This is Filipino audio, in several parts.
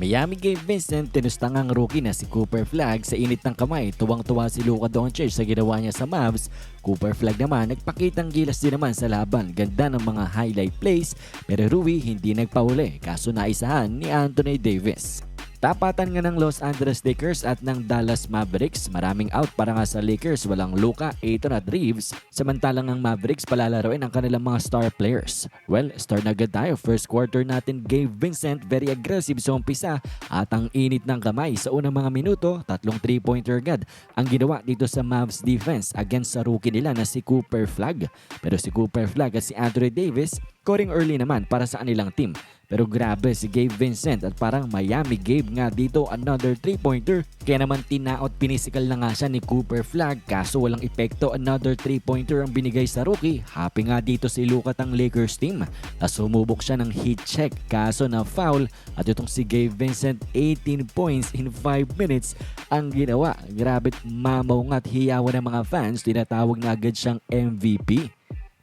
Miami Gabe Vincent tinustang ang rookie na si Cooper Flag sa init ng kamay. Tuwang-tuwa si Luka Doncic sa ginawa niya sa Mavs. Cooper Flag naman nagpakitang gilas din naman sa laban. Ganda ng mga highlight plays pero Rui hindi nagpauli kaso naisahan ni Anthony Davis. Tapatan nga ng Los Angeles Lakers at ng Dallas Mavericks. Maraming out para nga sa Lakers. Walang Luka, Aiton at Reeves. Samantalang ang Mavericks palalaroin ang kanilang mga star players. Well, start na agad tayo. First quarter natin, Gabe Vincent very aggressive sa umpisa at ang init ng kamay sa unang mga minuto, tatlong 3-pointer agad ang ginawa dito sa Mavs defense against sa rookie nila na si Cooper Flag. Pero si Cooper Flag at si Anthony Davis, scoring early naman para sa kanilang team. Pero grabe si Gabe Vincent at parang Miami Gabe nga dito another 3-pointer. Kaya naman tinaot pinisikal na nga siya ni Cooper Flag kaso walang epekto another 3-pointer ang binigay sa rookie. Happy nga dito si Luka ang Lakers team. Tapos humubok siya ng heat check kaso na foul at itong si Gabe Vincent 18 points in 5 minutes ang ginawa. Grabe mamaw nga at hiyawan ng mga fans tinatawag na agad siyang MVP.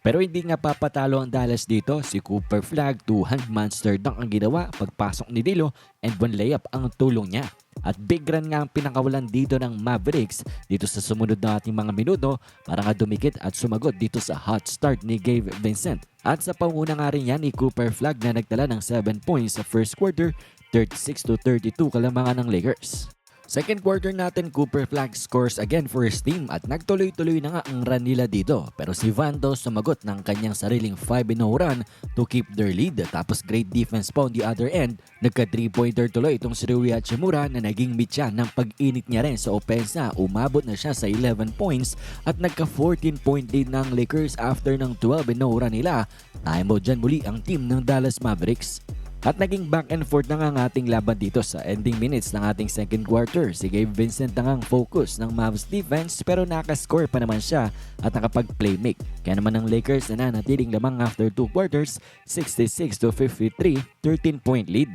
Pero hindi nga papatalo ang Dallas dito. Si Cooper Flag, two-hand monster dunk ang ginawa pagpasok ni Dilo and one layup ang tulong niya. At big run nga ang pinakawalan dito ng Mavericks dito sa sumunod na ating mga minuto para nga dumikit at sumagot dito sa hot start ni Gabe Vincent. At sa panguna nga rin yan ni Cooper Flag na nagtala ng 7 points sa first quarter, 36 to 32 kalamangan ng Lakers. Second quarter natin, Cooper Flag scores again for his team at nagtuloy-tuloy na nga ang run nila dito. Pero si Vando sumagot ng kanyang sariling 5-0 run to keep their lead. Tapos great defense pa on the other end. Nagka 3-pointer tuloy itong si Rui Hachimura na naging mitya ng pag-init niya rin sa opensa. Umabot na siya sa 11 points at nagka 14 point lead ng Lakers after ng 12-0 run nila. Time out dyan muli ang team ng Dallas Mavericks. At naging back and forth na nga ang ating laban dito sa ending minutes ng ating second quarter. Si Gabe Vincent na ang focus ng Mavs defense pero nakascore pa naman siya at nakapag-playmake. Kaya naman ng Lakers na nanatiling lamang after 2 quarters, 66 to 53, 13 point lead.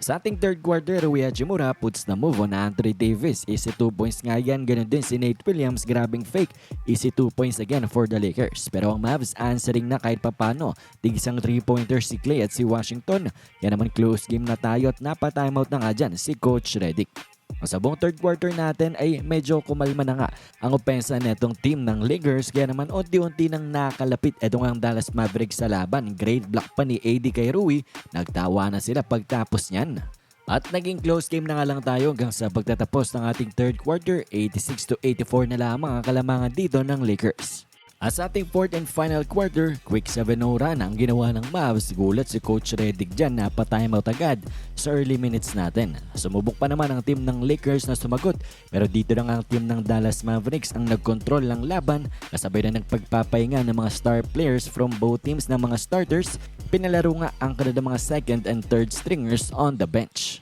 Sa ating third quarter, Rui Hachimura puts the move on Anthony Davis. Easy 2 points nga yan. Ganun din si Nate Williams. Grabing fake. Easy 2 points again for the Lakers. Pero ang Mavs answering na kahit papano. Tig isang 3-pointer si Clay at si Washington. Yan naman close game na tayo at napatimeout na nga dyan si Coach Redick. Sa buong third quarter natin ay medyo kumalma na nga ang opensa netong team ng Lakers kaya naman unti-unti nang nakalapit eto nga ang Dallas Mavericks sa laban. Grade block pa ni AD kay Rui, nagtawa na sila pagtapos niyan. At naging close game na nga lang tayo hanggang sa pagtatapos ng ating third quarter, 86 to 84 na lamang ang kalamangan dito ng Lakers. At sa ating fourth and final quarter, quick 7-0 run ang ginawa ng Mavs. Gulat si Coach Redick dyan na pa-timeout agad sa early minutes natin. Sumubok pa naman ang team ng Lakers na sumagot pero dito lang ang team ng Dallas Mavericks ang nagkontrol ng laban kasabay na nagpagpapahinga ng mga star players from both teams ng mga starters. Pinalaro nga ang kanilang mga second and third stringers on the bench.